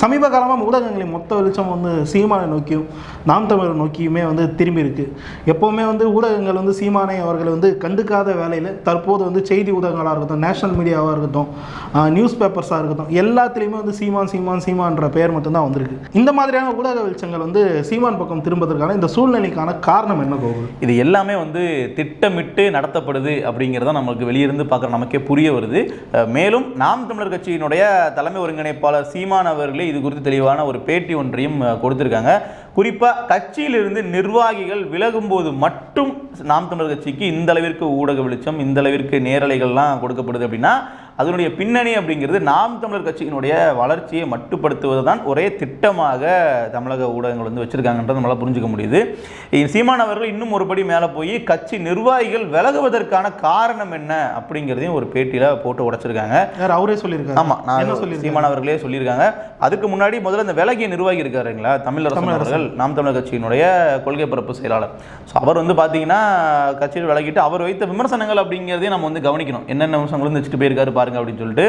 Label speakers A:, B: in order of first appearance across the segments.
A: சமீப காலமாக ஊடகங்களின் மொத்த வெளிச்சம் வந்து சீமானை நோக்கியும் நாம் தமிழர் நோக்கியுமே வந்து திரும்பி இருக்கு. எப்போவுமே வந்து ஊடகங்கள் வந்து சீமானை அவர்களை வந்து கண்டுக்காத வேலையில் தற்போது வந்து செய்தி ஊடகங்களாக இருக்கட்டும் நேஷனல் மீடியாவாக இருக்கட்டும் நியூஸ் பேப்பர்ஸாக இருக்கட்டும் எல்லாத்துலேயுமே வந்து சீமான் சீமான் சீமான்ற பெயர் மட்டும்தான் வந்திருக்கு. இந்த மாதிரியான ஊடக வெளிச்சங்கள் வந்து சீமான் பக்கம் திரும்புவதற்கான இந்த சூழ்நிலைக்கான காரணம் என்ன போகுது
B: இது எல்லாமே வந்து திட்டமிட்டு நடத்தப்படுது அப்படிங்கிறத நமக்கு வெளியிருந்து பார்க்குற நமக்கே புரிய வருது. மேலும் நாம் தமிழர் கட்சியினுடைய தலைமை ஒருங்கிணைப்பாளர் சீமான் அவர்களே இது குறித்து தெளிவான ஒரு பேட்டி ஒன்றையும் அஹ், கொடுத்திருக்காங்க. குறிப்பாக கட்சியிலிருந்து நிர்வாகிகள் விலகும்போது மட்டும் நாம் தமிழர் கட்சிக்கு இந்த அளவிற்கு ஊடக வெளிச்சம் இந்த அளவிற்கு நேரலைகள்லாம் கொடுக்கப்படுது அப்படின்னா அதனுடைய பின்னணி அப்படிங்கிறது நாம் தமிழர் கட்சியினுடைய வளர்ச்சியை மட்டுப்படுத்துவது தான் ஒரே திட்டமாக தமிழக ஊடகங்கள் வந்து வச்சிருக்காங்கன்றதை நம்மளால் புரிஞ்சுக்க முடியுது. சீமான் அவர்கள் இன்னும் ஒருபடி மேலே போய் கட்சி நிர்வாகிகள் விலகுவதற்கான காரணம் என்ன அப்படிங்கிறதையும் ஒரு பேட்டியில் போட்டு உடைச்சிருக்காங்க.
A: அவரே சொல்லியிருக்காரு.
B: ஆமா நான்
A: என்ன சொல்லியிருக்காரு?
B: சீமான் அவர்களே சொல்லியிருக்காங்க. அதுக்கு முன்னாடி முதல்ல இந்த விலகிய நிர்வாகி இருக்காருங்களா தமிழரசன் அவர்கள் நாம் தமிழர் கட்சியினுடைய கொள்கை பரப்பு செயலாளர். ஸோ அவர் வந்து பார்த்தீங்கன்னா கட்சியில் விலகிட்டு அவர் வைத்த விமர்சனங்கள் அப்படிங்கிறதையும் நம்ம வந்து கவனிக்கணும். என்னென்ன விமர்சனங்கள் வச்சுட்டு போயிருக்காரு பாருங்க அப்படின்னு சொல்லிட்டு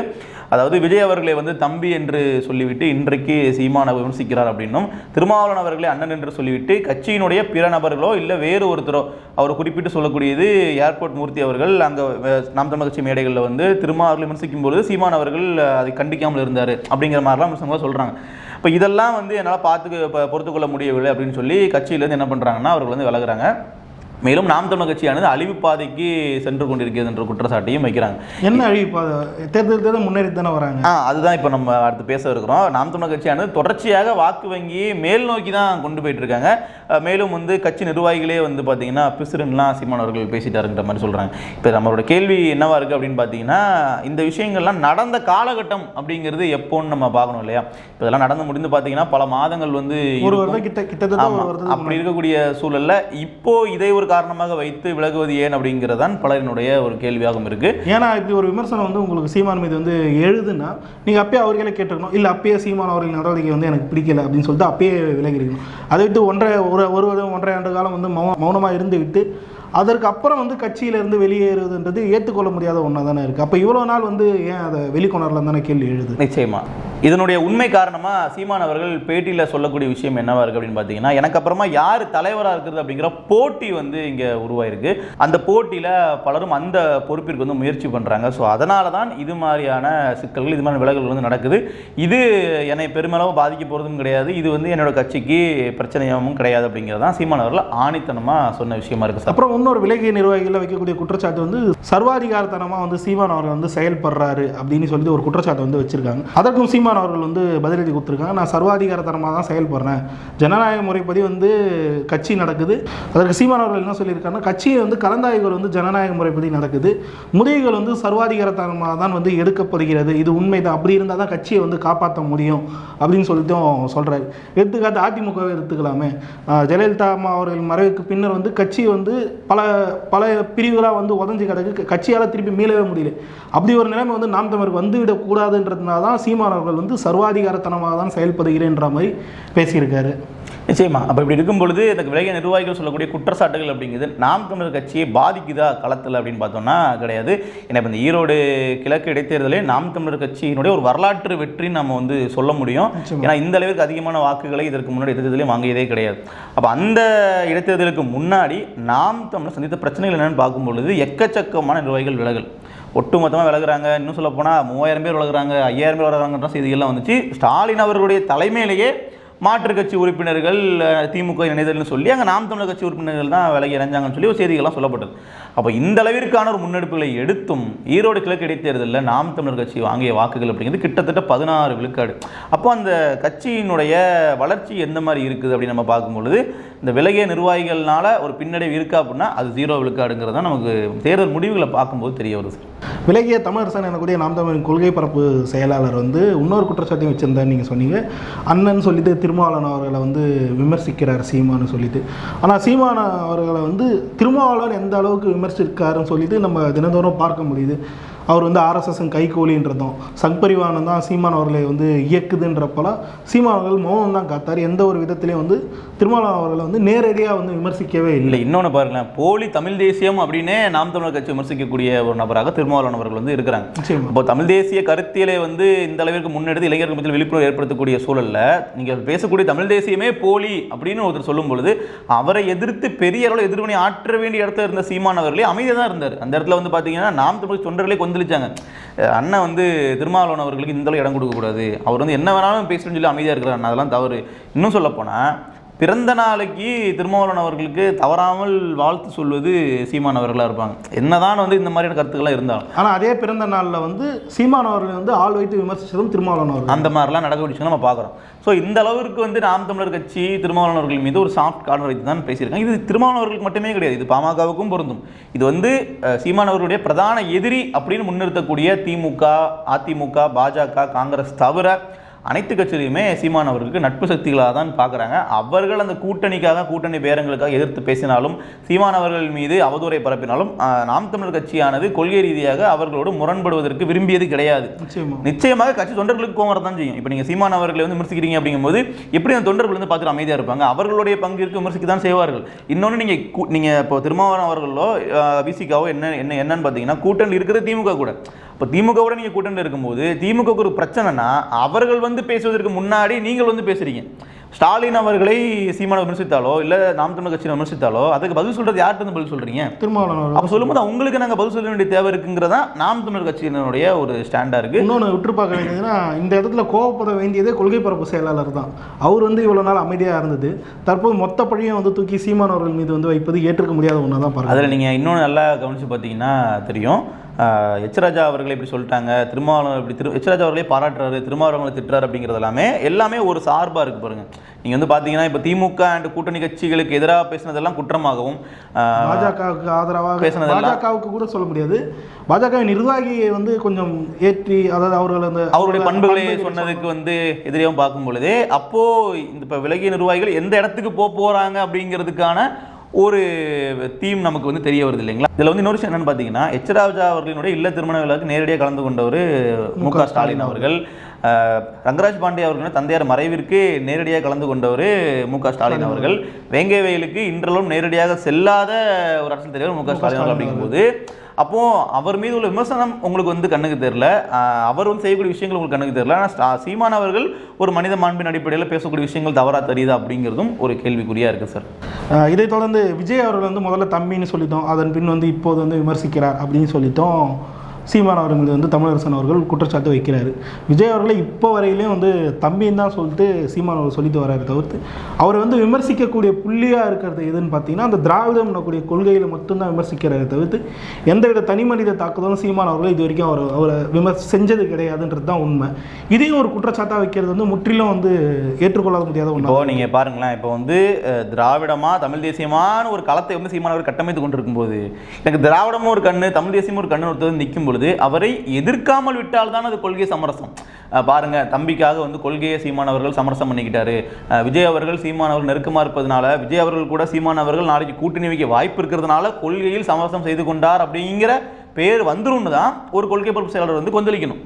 B: அதாவது விஜய் அவர்களை வந்து தம்பி என்று சொல்லிவிட்டு இன்றைக்கு சீமானை விமர்சிக்கிறார் அப்படின்னும் திருமாவளவன் அவர்களை அண்ணன் என்று சொல்லிவிட்டு கட்சியினுடைய பிற நபர்களோ இல்லை வேறு ஒருத்தரோ அவர் குறிப்பிட்டு சொல்லக்கூடியது ஏர்போர்ட் மூர்த்தி அவர்கள் அங்கே நாம் தமிழ் கட்சி மேடைகளில் வந்து திருமாவளவன் விமர்சிக்கும் பொழுது சீமான் அவர்கள் அதை கண்டிக்காமல் இருந்தார் அப்படிங்கிற மாதிரிலாம் விமர்சனங்களாக சொல்கிறாங்க இப்போ இதெல்லாம் வந்து என்னால் பார்த்து பொறுத்துக்கொள்ள முடியவில்லை அப்படின்னு சொல்லி கட்சியிலேருந்து என்ன பண்ணுறாங்கன்னா அவர்கள் வந்து விலகிறாங்க. மேலும் நாம் தமிழர் கட்சியானது அழிவு பாதைக்கு சென்று கொண்டிருக்கிறது என்ற குற்றச்சாட்டையும் வைக்கிறாங்க.
A: என்ன அழிவு தேர்தல் தேர்தல் முன்னேறி தானே வராங்க.
B: ஆ அதுதான் இப்போ நம்ம அடுத்து பேச இருக்கிறோம். நாம் தமிழர் கட்சியானது தொடர்ச்சியாக வாக்கு வங்கியை மேல் நோக்கி தான் கொண்டு போயிட்டு இருக்காங்க. மேலும் வந்து கட்சி நிர்வாகிகளே வந்து பார்த்தீங்கன்னா பிசுறுன்னுலாம் சீமான் அவர்கள் பேசிட்டாருங்கிற மாதிரி சொல்கிறாங்க இப்போ நம்மளோட கேள்வி என்னவா இருக்குது அப்படின்னு பார்த்தீங்கன்னா இந்த விஷயங்கள்லாம் நடந்த காலகட்டம் அப்படிங்கிறது எப்போன்னு நம்ம பார்க்கணும் இல்லையா? இப்போ இதெல்லாம் நடந்து முடிந்து பார்த்தீங்கன்னா பல மாதங்கள் வந்து
A: ஒரு. வருடம் கிட்ட கிட்டத்தட்ட
B: அப்படி இருக்கக்கூடிய சூழல்ல இப்போ இதை ஒரு காரணமாக வைத்து விலகுவது ஏன் அப்படிங்கிறதான் பலரினுடைய ஒரு கேள்வியாகவும் இருக்கு.
A: ஏன்னா இப்படி ஒரு விமர்சனம் வந்து உங்களுக்கு சீமான் மீது வந்து எழுதுன்னா நீங்கள் அப்பயே அவர்களே கேட்டிருக்கணும். இல்லை அப்பயே சீமான் அவர்கள் நடவடிக்கை வந்து எனக்கு பிடிக்கல அப்படின்னு சொல்லிட்டு அப்பயே விலகிருக்கணும் அதை விட்டு ஒன்றரை ஒரு ஒரு ஒன்றரை ஆண்டு காலம் வந்து மௌனமாக இருந்து விட்டு அதற்கு அப்புறம் வந்து கட்சியில இருந்து வெளியேறுவதுன்றது ஏற்றுக்கொள்ள முடியாத ஒன்றா தானே இருக்குது அப்போ இவ்வளோ நாள் வந்து ஏன் அதை வெளிக்கொணரலாம் தானே கேள்வி எழுது?
B: நிச்சயமா. இதனுடைய உண்மை காரணமாக சீமான் அவர்கள் பேட்டியில் சொல்லக்கூடிய விஷயம் என்னவா இருக்குது அப்படின்னு பார்த்தீங்கன்னா எனக்கு அப்புறமா யார் தலைவராக இருக்கிறது அப்படிங்கிற போட்டி வந்து இங்கே உருவாயிருக்கு. அந்த போட்டியில் பலரும் அந்த பொறுப்பிற்கு வந்து முயற்சி பண்ணுறாங்க ஸோ அதனால தான் இது மாதிரியான சிக்கல்கள் இது மாதிரி விலகல்கள் வந்து நடக்குது. இது என்னை பெருமளவு பாதிக்க போகிறதும் கிடையாது. இது வந்து என்னோட கட்சிக்கு பிரச்சனையாகவும் கிடையாது அப்படிங்கிறதான் சீமான் அவர்கள் ஆணித்தனமாக சொன்ன விஷயமா இருக்குது
A: அப்புறம் இன்னொரு விலகிய நிர்வாகிகளில் வைக்கக்கூடிய குற்றச்சாட்டு வந்து சர்வாதிகாரத்தனமாக வந்து சீமான் அவர்கள் வந்து செயல்படுறாரு அப்படின்னு சொல்லி ஒரு குற்றச்சாட்டை வந்து வச்சிருக்காங்க. அதற்கும் சீமான் அவர்கள் வந்து பதிலடி கொடுத்துருக்காங்க. நான் சர்வாதிகாரத்தனமாக தான் செயல்படுறேன். ஜனநாயக முறைப்படி வந்து கட்சி நடக்குது. அதற்கு சீமான் அவர்கள் என்ன சொல்லியிருக்காங்கன்னா கட்சியை வந்து கலந்தாய்வுகள் வந்து ஜனநாயக முறைப்படி நடக்குது. முடிவுகள் வந்து சர்வாதிகாரத்தனமாக தான் வந்து எடுக்கப்படுகிறது. இது உண்மைதான். அப்படி இருந்தால் தான் கட்சியை வந்து காப்பாற்ற முடியும் அப்படின்னு சொல்லிட்டும் சொல்கிறாரு எடுத்துக்காட்டு அதிமுகவை எடுத்துக்கலாமே. ஜெயலலிதா அம்மா அவர்கள் மறைவுக்கு பின்னர் வந்து கட்சி வந்து பல பல பிரிவுகளாக வந்து உதஞ்சு கிடக்கு. கட்சியால் திருப்பி மீளவே முடியல. அப்படி ஒரு நிலைமை வந்து நாம் தமிழருக்கு வந்துவிடக்கூடாதுன்றதுனால தான் சீமான் அவர்கள் வந்து சர்வாதிகாரத்தனமாக தான் செயல்படுகிறேன்ற மாதிரி பேசியிருக்காரு.
B: நிச்சயமா. அப்போ இப்படி இருக்கும் பொழுது இந்த விலகிய நிர்வாகிகள் சொல்லக்கூடிய குற்றச்சாட்டுகள் அப்படிங்கிறது நாம் தமிழர் கட்சியை பாதிக்குதா களத்தில் அப்படின்னு பார்த்தோம்னா கிடையாது. ஏன்னா இப்போ இந்த ஈரோடு கிழக்கு இடைத்தேர்தலே நாம் தமிழர் கட்சியினுடைய ஒரு வரலாற்று வெற்றின்னு நம்ம வந்து சொல்ல முடியும். ஏன்னா இந்த அளவிற்கு அதிகமான வாக்குகளை இதற்கு முன்னாடி இடைத்தேர்தலையும் வாங்கியதே கிடையாது. அப்போ அந்த இடைத்தேர்தலுக்கு முன்னாடி நாம் தமிழர் சந்தித்த பிரச்சனைகள் என்னன்னு பார்க்கும் பொழுது எக்கச்சக்கமான நிர்வாகிகள் விலகல். ஒட்டுமொத்தமாக விலகுறாங்க. இன்னும் சொல்ல போனால் மூவாயிரம் பேர் விலகுறாங்க ஐயாயிரம் பேர் விலகுறாங்கன்ற செய்திகள்லாம் வந்துச்சு. ஸ்டாலின் அவர்களுடைய தலைமையிலேயே மாற்றுக் கட்சி உறுப்பினர்கள் திமுக இணைதல்னு சொல்லி அங்கே நாம் தமிழர் கட்சி உறுப்பினர்கள் தான் விலகி இறஞ்சாங்கன்னு சொல்லி ஒரு செய்திகள்லாம் சொல்லப்பட்டது. அப்போ இந்த அளவிற்கான ஒரு முன்னெடுப்புகளை எடுத்தும் ஈரோடு கிழக்கு இடைத்தேர்தலில் நாம் தமிழர் கட்சி வாங்கிய வாக்குகள் அப்படிங்கிறது கிட்டத்தட்ட பதினாறு விழுக்காடு. அப்போ அந்த கட்சியினுடைய வளர்ச்சி எந்த மாதிரி இருக்குது அப்படின்னு நம்ம பார்க்கும்பொழுது இந்த விலகிய நிர்வாகிகள்னால ஒரு பின்னடைவு இருக்கா அப்படின்னா அது ஜீரோ விழுக்காடுங்கிறது தான் நமக்கு தேர்தல் முடிவுகளை பார்க்கும்போது தெரிய வருது.
A: விலகிய தமிழரசன் எனக்குரிய நாம் தமிழின் கொள்கை பரப்பு செயலாளர் வந்து இன்னொரு குற்றச்சாட்டையும் வச்சுருந்தார் நீங்கள் சொன்னீங்க. அண்ணன் சொல்லிட்டு திருமாவளவன் அவர்களை வந்து விமர்சிக்கிறார் சீமானு சொல்லிட்டு. ஆனால் சீமான அவர்களை வந்து திருமாவளவன் எந்த அளவுக்கு விமர்சிக்காருன்னு சொல்லிட்டு நம்ம தினந்தோறும் பார்க்க முடியுது. அவர் வந்து ஆர்எஸ்எஸ்ஸும் கைகோலின்றதும். சங்பரிவானம் தான் சீமான் அவர்களை வந்து இயக்குதுன்றப்பெல்லாம் சீமான் அவர்கள் மௌனம் தான் காத்தார். எந்த ஒரு விதத்திலையும் வந்து திருமாவளவன் அவர்களை வந்து நேரடியாக வந்து விமர்சிக்கவே இல்லை.
B: இன்னொன்று பாருங்களேன். போலி தமிழ் தேசியம் அப்படின்னே நாம் தமிழர் கட்சி விமர்சிக்கக்கூடிய ஒரு நபராக திருமாவளவன் அவர்கள் வந்து இருக்கிறாங்க. இப்போ தமிழ் தேசிய கருத்தியலை வந்து இந்த அளவிற்கு முன்னெடுத்து இளைஞர்கள் மத்தியில் விழிப்புணர்வு ஏற்படுத்தக்கூடிய சூழல்ல நீங்கள் பேசக்கூடிய தமிழ் தேசியமே போலி அப்படின்னு ஒருத்தர் சொல்லும் பொழுது அவரை எதிர்த்து பெரிய அளவில் எதிர்வினை ஆற்ற வேண்டிய இடத்துல இருந்த சீமான் அவர்களே அமைதியாக தான் இருந்தார். அந்த இடத்துல வந்து பார்த்தீங்கன்னா நாம் தமிழ் தொண்டர்களே கொந்தளிச்சாங்க. அண்ணன் வந்து திருமாவளவன் அவர்களுக்கு இந்த அளவு இடம் கொடுக்கக்கூடாது. அவர் வந்து என்ன வேணாலும் பேசணும்னு சொல்லி அமைதியாக இருக்கிறார். அதெல்லாம் தவறு. இன்னும் சொல்லப்போனால் பிறந்த நாளைக்கு திருமாவளவன் அவர்களுக்கு தவறாமல் வாழ்த்து சொல்வது சீமான் அவர்களாக இருப்பாங்க. என்னதான் வந்து இந்த மாதிரியான கருத்துக்கள்லாம் இருந்தாலும்.
A: ஆனால் அதே பிறந்த நாளில் வந்து சீமான் அவர்களை வந்து ஆள் வைத்து விமர்சித்ததும் திருமாவளவன் அவர்கள்.
B: அந்த மாதிரிலாம் நடக்க நம்ம பார்க்குறோம். ஸோ இந்த அளவிற்கு வந்து நாம் தமிழர் கட்சி திருமாவளவன் அவர்கள் மீது ஒரு சாஃப்ட் கார்னர் வைத்து தான் பேசியிருக்காங்க. இது திருமாவளவன் அவர்களுக்கு மட்டுமே கிடையாது இது பாமகவுக்கும் பொருந்தும். இது வந்து சீமான் அவர்களுடைய பிரதான எதிரி அப்படின்னு முன்னிறுத்தக்கூடிய திமுக அதிமுக பாஜக காங்கிரஸ் தவிர அனைத்து கட்சியிலையுமே சீமான் அவர்களுக்கு நட்பு சக்திகளாக தான் பார்க்குறாங்க. அவர்கள் அந்த கூட்டணிக்காக கூட்டணி பேரங்களுக்காக எதிர்த்து பேசினாலும் சீமான் அவர்கள் மீது அவதூறை பரப்பினாலும் நாம் தமிழர் கட்சியானது கொள்கை ரீதியாக அவர்களோடு முரண்படுவதற்கு விரும்பியது கிடையாது.
A: நிச்சயமா.
B: நிச்சயமாக கட்சி தொண்டர்களுக்கு கோவம் வரதான் செய்யும். இப்போ நீங்கள் சீமான் அவர்களை வந்து விமர்சிக்கிறீங்க அப்படிங்கும்போது எப்படி அந்த தொண்டர்கள் வந்து பார்த்துட்டு அமைதியாக இருப்பாங்க? அவர்களுடைய பங்கிற்கு விமர்சிக்க தான் செய்வார்கள். இன்னொன்று நீங்கள் நீங்கள் இப்போ திருமாவளவன் அவர்களோ விசிகாவோ என்ன என்ன என்னன்னு பார்த்தீங்கன்னா கூட்டணி இருக்கிறது திமுக கூட. இப்போ திமுக கூட நீங்கள் கூட்டணி இருக்கும்போது திமுகவுக்கு ஒரு பிரச்சனைனா அவர்கள் வந்து பேசுவதற்கு முன்னாடி நீங்கள் வந்து பேசுறீங்க. ஸ்டாலின் அவர்களை சீமான விமர்சித்தாலோ இல்லை நாம் தமிழ் கட்சியை விமர்சித்தாலோ அதுக்கு பதில் சொல்றது யார்கிட்ட பதில் சொல்றீங்க?
A: திருமாவளவன்
B: அப்போ சொல்லும்போது உங்களுக்கு நாங்கள் பதில் சொல்ல வேண்டிய தேவை இருக்குங்கிறதா நாம் தமிழர் கட்சியினுடைய ஒரு ஸ்டாண்டா இருக்கு.
A: இன்னொன்று விட்டு பார்க்க வேண்டியதுன்னா இந்த இடத்துல கோவப்பட வேண்டியதே கொள்கை பரப்பு செயலாளர் தான். அவர் வந்து இவ்வளோ நாள் அமைதியாக இருந்தது. தற்போது மொத்த பழியும் வந்து தூக்கி சீமான் அவர்கள் மீது வந்து வைப்பது ஏற்றுக்க முடியாத ஒன்றா தான் பாருங்க
B: அதில் நீங்கள் இன்னொன்று நல்லா கவனித்து பார்த்தீங்கன்னா தெரியும். ஆஹ் எச் ராஜா அவர்களை இப்படி சொல்லிட்டாங்க திருமாவளவன் இப்படி திரு எச் ராஜா அவர்களே பாராட்டுறாரு திருமாவளவங்களை திட்டுறாரு அப்படிங்கிறது எல்லாமே எல்லாமே ஒரு சார்பாக இருக்கு பாருங்க. நீங்கள் வந்து பார்த்தீங்கன்னா இப்போ திமுக அண்ட் கூட்டணி கட்சிகளுக்கு எதிராக பேசினதெல்லாம் குற்றமாகவும்
A: பாஜகவுக்கு ஆதரவாக
B: பேசுனதெல்லாம்
A: பாஜகவுக்கு கூட சொல்ல முடியாது. பாஜகவின் நிர்வாகியை வந்து கொஞ்சம் ஏற்றி அதாவது அவர்கள் அந்த
B: அவருடைய பண்புகளை சொன்னதுக்கு வந்து எதிரியாகவும் பார்க்கும் பொழுதே அப்போ இந்த இப்போ விலகிய நிர்வாகிகள் எந்த இடத்துக்கு போக போறாங்க அப்படிங்கிறதுக்கான ஒரு தீம் நமக்கு வந்து தெரிய வருது இல்லைங்களா? இதில் வந்து இன்னொரு விஷயம் என்னன்னு பார்த்தீங்கன்னா எச். ராஜா அவர்களினுடைய இல்ல திருமண விழாவுக்கு நேரடியாக கலந்து கொண்டவர் மு க. ஸ்டாலின் அவர்கள். ரங்கராஜ் பாண்டே அவர்களுடைய தந்தையார் மறைவிற்கு நேரடியாக கலந்து கொண்டவர் மு க ஸ்டாலின் அவர்கள். வேங்கை வயலுக்கு இன்றளவும் நேரடியாக செல்லாத ஒரு அரசியல் தலைவர் மு க ஸ்டாலின் அவர்கள் அப்படிங்கும்போது அப்போ அவர் மீது உள்ள விமர்சனம் உங்களுக்கு வந்து கண்ணுக்கு தெரியல. ஆஹ் அவர் வந்து செய்யக்கூடிய விஷயங்கள் உங்களுக்கு கண்ணுக்கு தெரியல. ஆனால் சீமான் அவர்கள் ஒரு மனித மாண்பின் அடிப்படையில் பேசக்கூடிய விஷயங்கள் தவறா தெரியுதா அப்படிங்கிறதும் ஒரு கேள்விக்குறியா இருக்கு சார்.
A: இதைத் தொடர்ந்து விஜய் அவர்கள் வந்து முதல்ல தம்பின்னு சொல்லிட்டோம். அதன் பின் வந்து இப்போது வந்து விமர்சிக்கிறார் அப்படின்னு சொல்லிட்டோம். சீமான் அவர்கள் வந்து தமிழரசன் அவர்கள் குற்றச்சாட்டு வைக்கிறாரு. விஜய் அவர்களை இப்போ வரையிலையும் வந்து தம்பின்னு தான் சொல்லிட்டு சீமான் அவர்கள் சொல்லிட்டு வராரு தவிர்த்து அவர் வந்து விமர்சிக்கக்கூடிய புள்ளியாக இருக்கிறது எதுன்னு பார்த்தீங்கன்னா அந்த திராவிடம் என்னக்கூடிய கொள்கையில் மட்டும்தான் விமர்சிக்கிறாரு தவிர்த்து எந்தவித தனி மனித தாக்குதலும் சீமான் அவர்கள் இது வரைக்கும் அவர் அவரை விமர்சி செஞ்சது கிடையாதுன்றது தான் உண்மை. இதையும் ஒரு குற்றச்சாட்டாக வைக்கிறது வந்து முற்றிலும் வந்து ஏற்றுக்கொள்ள முடியாத ஒன்று
B: இப்போ நீங்கள் பாருங்களேன் இப்போ வந்து திராவிடமாக தமிழ் தேசியமான ஒரு களத்தை வந்து சீமானவர் கட்டமைத்து கொண்டிருக்கும் போது எனக்கு திராவிடமும் ஒரு கண்ணு தமிழ் தேசியமும் ஒரு கண்ணு ஒருத்தர் நிற்கும் பொழுது அவரை எதிர்க்காமல் விட்டால் தான் அது கொள்கை சமரசம். பாருங்க தம்பிக்காக வந்து கொள்கையை சீமான் அவர்கள் சமரசம் பண்ணிக்கிட்டாரு. விஜய் அவர்கள் சீமான் அவர்கள் நெருக்கமா இருப்பதனால விஜய் அவர்கள் கூட சீமான் அவர்கள் நாளைக்கு கூட்டணி வைக்க வாய்ப்பு இருக்கிறதுனால கொள்கையில் சமரசம் செய்து கொண்டார் அப்படிங்கிற பேர் வந்துரும்னு தான் ஒரு கொள்கை பொறுப்பு செயலாளர் வந்து கொந்தளிக்கணும்.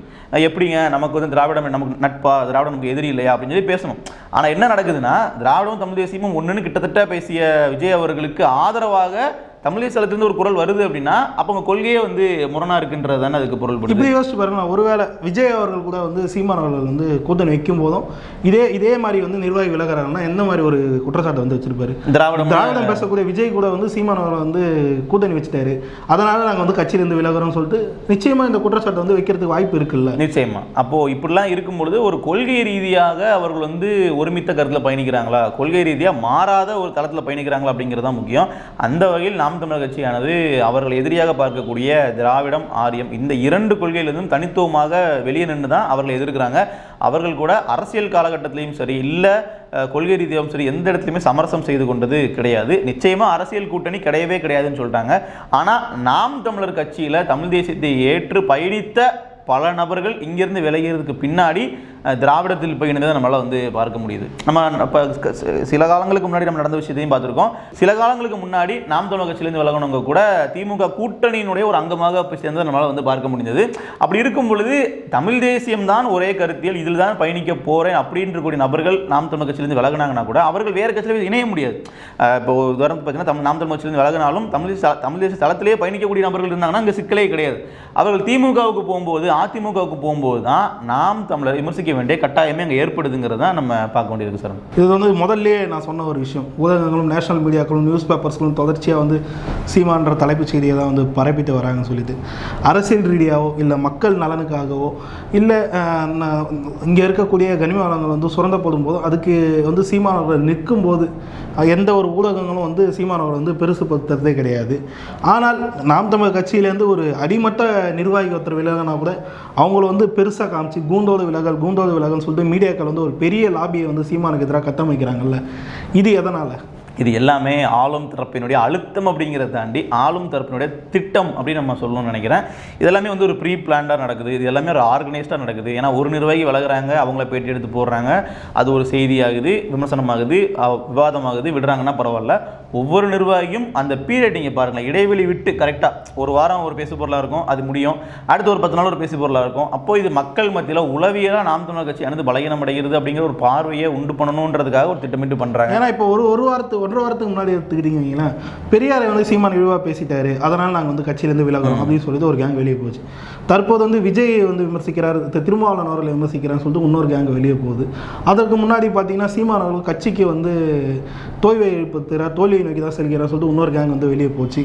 B: எப்படிங்க? நமக்கு வந்து திராவிடம் நமக்கு நட்பா? திராவிடம் நமக்கு எதிரி இல்லையா? அப்படின்னு சொல்லி பேசணும். ஆனால் என்ன நடக்குதுன்னா திராவிடமும் தமிழ் தேசியமும் ஒன்றுன்னு கிட்டத்தட்ட பேசிய விஜய் அவர்களுக்கு ஆதரவாக தமிழ் தேசியத்திலிருந்து ஒரு குரல் வருது அப்படின்னா அப்போ கொள்கையே வந்து முரணா இருக்குன்றது தானே அதுக்கு பொருள்
A: இப்படி யோசிச்சு பாருங்க ஒருவேளை விஜய் அவர்கள் கூட வந்து சீமான் அவர்கள் வந்து கூட்டணி வைக்கும் போதும் இதே இதே மாதிரி வந்து நிர்வாகி விலகிறாங்கன்னா எந்த மாதிரி ஒரு குற்றச்சாட்டை வந்து வச்சிருப்பாரு?
B: திராவிடம்?
A: திராவிடம் பேசக்கூடிய விஜய் கூட வந்து சீமான் அவர்கள் வந்து கூட்டணி வச்சுட்டாரு. அதனால நாங்கள் வந்து கட்சியிலிருந்து விலகிறோம்னு சொல்லிட்டு நிச்சயமா இந்த குற்றச்சாட்டை வந்து வைக்கிறதுக்கு வாய்ப்பு இருக்குல்ல?
B: நிச்சயமா. அப்போ இப்படிலாம் இருக்கும் பொழுது ஒரு கொள்கை ரீதியாக அவர்கள் வந்து ஒருமித்த கருத்தில் பயணிக்கிறாங்களா? கொள்கை ரீதியாக மாறாத ஒரு களத்தில் பயணிக்கிறாங்களா அப்படிங்கிறது தான் முக்கியம். அந்த வகையில் நாம் நாம் தமிழர் கட்சியானது அவர்கள் எதிரியாக பார்க்கக்கூடிய திராவிடம் ஆரியம் இந்த இரண்டு கொள்கையிலிருந்தும் தனித்துவமாக வெளியே நின்று தான் அவர்களை எதிர்க்கிறாங்க. அவர்கள் கூட அரசியல் காலகட்டத்திலையும் சரி இல்லை கொள்கை ரீதியாகவும் சரி எந்த இடத்துலையுமே சமரசம் செய்து கொண்டது கிடையாது. நிச்சயமாக அரசியல் கூட்டணி கிடையவே கிடையாதுன்னு சொல்லிட்டாங்க. ஆனால் நாம் தமிழர் கட்சியில் தமிழ் தேசியத்தை ஏற்று பயணித்த பல நபர்கள் இங்கிருந்து விலகிறதுக்கு பின்னாடி திராவிடத்தில் இப்போ இணைந்ததை நம்மளால் வந்து பார்க்க முடியுது. நம்ம இப்போ சில காலங்களுக்கு முன்னாடி நம்ம நடந்த விஷயத்தையும் பார்த்துருக்கோம். சில காலங்களுக்கு முன்னாடி நாம் தமிழக கட்சியிலேருந்து விலகணவங்க கூட திமுக கூட்டணியினுடைய ஒரு அங்கமாக இப்போ சேர்ந்ததை நம்மளால் வந்து பார்க்க முடிஞ்சது. அப்படி இருக்கும் பொழுது தமிழ் தேசியம் தான் ஒரே கருத்தியல் இதில் தான் பயணிக்க போகிறேன் அப்படின்ற கூடிய நபர்கள் நாம் தமிழக கட்சியிலேருந்து விலகினாங்கன்னா கூட அவர்கள் வேறு கட்சியில் இணைய முடியாது. இப்போ ஒரு உதாரணத்துக்கு பார்த்தீங்கன்னா நாம் தமிழ் கட்சியிலேருந்து விலகினாலும் தமிழ் தமிழ் தேசிய தளத்திலேயே பயணிக்கக்கூடிய நபர்கள் இருந்தாங்கன்னா அங்கே சிக்கலே கிடையாது. அவர்கள் திமுகவுக்கு போகும்போது அதிமுகவுக்கு போகும்போது தான் நாம் தமிழர் விமர்சிக்க வேண்டிய கட்டாயமே அங்கே ஏற்படுதுங்கிறது தான் நம்ம பார்க்க வேண்டியிருக்கு சார்.
A: இது வந்து முதல்லயே நான் சொன்ன ஒரு விஷயம். ஊடகங்களும் நேஷனல் மீடியாக்களும் நியூஸ் பேப்பர்ஸ்களும் தொடர்ச்சியாக வந்து சீமான்ற தலைப்புச் செய்தியை தான் வந்து பரப்பிட்டு வராங்கன்னு சொல்லிட்டு. அரசியல் ரீதியாகவோ இல்லை மக்கள் நலனுக்காகவோ இல்லை இங்கே இருக்கக்கூடிய கனிம வளங்கள் வந்து சுரண்டப்படும் போது அதுக்கு வந்து சீமானவர்கள் நிற்கும் போது எந்த ஒரு ஊடகங்களும் வந்து சீமானவர்கள் வந்து பெருசுப்படுத்துறதே கிடையாது. ஆனால் நாம் தமிழ் கட்சியிலேருந்து ஒரு அடிமட்ட நிர்வாகி ஒருத்தர் விலகினா கூட அவங்கள வந்து பெருசாக காமிச்சு கூண்டோடு விலகல் கூண்டோடு விலகல்னு சொல்லிட்டு மீடியாக்கள் வந்து ஒரு பெரிய லாபியை வந்து சீமானுக்கு எதிராக கட்டமைக்கிறாங்கல்ல. இது எதனால்?
B: இது எல்லாமே ஆளும் தரப்பினுடைய அழுத்தம் அப்படிங்கிறத தாண்டி ஆளும் தரப்பினுடைய திட்டம் அப்படின்னு நம்ம சொல்லணும்னு நினைக்கிறேன். இதெல்லாமே வந்து ஒரு ப்ரீ பிளான்டாக நடக்குது. இது எல்லாமே ஒரு ஆர்கனைஸ்டாக நடக்குது. ஏன்னா ஒரு நிர்வாகி விலகுறாங்க அவங்கள பேட்டி எடுத்து போடுறாங்க. அது ஒரு செய்தியாகுது விமர்சனமாகுது விவாதமாகுது விடுறாங்கன்னா பரவாயில்ல. ஒவ்வொரு நிர்வாகியும் அந்த பீரியட் நீங்கள் பாருங்களேன். இடைவெளி விட்டு கரெக்டாக ஒரு வாரம் ஒரு பேசு பொருளாக இருக்கும் அது முடியும். அடுத்து ஒரு பத்து நாள் ஒரு பேசு பொருளாக இருக்கும். அப்போ இது மக்கள் மத்தியில் உளவியலாக நாம் தமிழர் கட்சி அணுது பலகீனம் அடைகிறது அப்படிங்கிற ஒரு பார்வையை உண்டு பண்ணணுன்றதுக்காக ஒரு திட்டமிட்டு பண்ணுறாங்க
A: ஏன்னா இப்போ ஒரு ஒரு வாரத்துக்கு ஒன்றரை வாரத்துக்கு முன்னாடி எடுத்துக்கிட்டீங்க வைங்களேன். பெரியாரை வந்து சீமான் இழிவாக பேசிட்டாரு. அதனால் நாங்கள் வந்து கட்சியிலேருந்து விலகிறோம் அப்படின்னு சொல்லிட்டு ஒரு கேங் வெளியே போச்சு. தற்போது வந்து விஜய் வந்து விமர்சிக்கிறார். திருமாவளவன் அவர்களை விமர்சிக்கிறான்னு சொல்லிட்டு இன்னொரு கேங் வெளியே போகுது. அதற்கு முன்னாடி பார்த்தீங்கன்னா சீமான் அவர்கள் கட்சிக்கு வந்து தோல்வியை எழுப்புகிறார் தோல்வியை நோக்கி தான் செல்கிறார் சொல்லிட்டு இன்னொரு கேங் வந்து வெளியே போச்சு.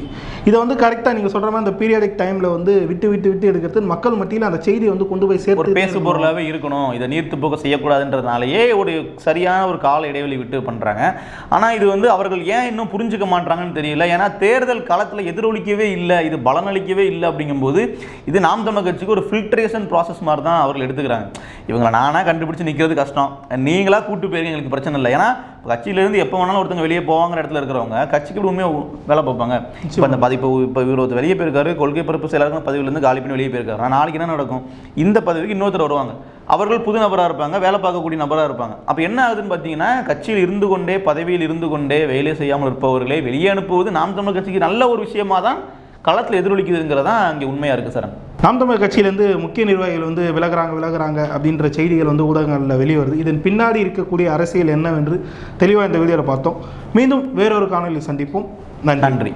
A: இதை வந்து கரெக்டாக நீங்கள் சொல்கிற மாதிரி அந்த பீரியாடிக் டைமில் வந்து விட்டு விட்டு விட்டு எடுக்கிறது மக்கள் மத்தியில் அந்த செய்தியை வந்து கொண்டு போய் சேர்த்து
B: பேசு பொருளாகவே இருக்கணும். இதை நீர்த்து போக செய்யக்கூடாதுன்றதுனாலயே ஒரு சரியான ஒரு கால இடைவெளி விட்டு பண்ணுறாங்க ஆனால் இது வந்து அவர்கள் ஏன் இன்னும் புரிஞ்சுக்க மாட்டாங்கன்னு தெரியல. ஏன்னா தேர்தல் களத்தில் எதிரொலிக்கவே இல்லை. இது பலனளிக்கவே இல்லை அப்படிங்கும்போது இது நாம் தமிழர் கட்சிக்கு ஒரு ஃபில்ட்ரேஷன் ப்ராசஸ் மாதிரி தான் அவர்கள் எடுத்துக்கிறாங்க. இவங்களை நானாக கண்டுபிடிச்சு நிற்கிறது கஷ்டம். நீங்களா கூட்டு போயிருங்க எங்களுக்கு பிரச்சனை இல்லை. ஏன்னா கட்சியிலேருந்து எப்போ வேணாலும் ஒருத்தங்க வெளியே போவாங்கிற இடத்துல இருக்கிறவங்க கட்சிக்கு உண்மையாக வேலை பார்ப்பாங்க. இப்போ அந்த பதிப்பு இப்போ இவர் ஒருத்தர் வெளியே போயிருக்காரு கொள்கை பரப்பு செயலாளர்கள் பதவியிலேருந்து காலி பண்ணி வெளியே போயிருக்காரு. நாளைக்கு என்ன நடக்கும்? இந்த பதவிக்கு இன்னொருத்தர் வருவாங்க. அவர்கள் புது நபராக இருப்பாங்க வேலை பார்க்கக்கூடிய நபராக இருப்பாங்க. அப்போ என்ன ஆகுதுன்னு பார்த்தீங்கன்னா கட்சியில் இருந்து கொண்டே பதவியில் இருந்து கொண்டே வேலை செய்யாமல் இருப்பவர்களை வெளியே அனுப்புவது நாம் தமிழர் கட்சிக்கு நல்ல ஒரு விஷயமா தான் களத்தில் எதிரொலிக்குதுங்கிறது தான் அங்கே உண்மையாக இருக்குது சார்.
A: நாம் தமிழ் கட்சியிலேருந்து முக்கிய நிர்வாகிகள் வந்து விலகுறாங்க விலகுறாங்க அப்படின்ற செய்திகள் வந்து ஊடகங்களில் வெளியே வருது. இதன் பின்னாடி இருக்கக்கூடிய அரசியல் என்னவென்று தெளிவாக இந்த வீடியோவில் பார்த்தோம். மீண்டும் வேறொரு காணொலியில் சந்திப்போம்.
B: நன்றி.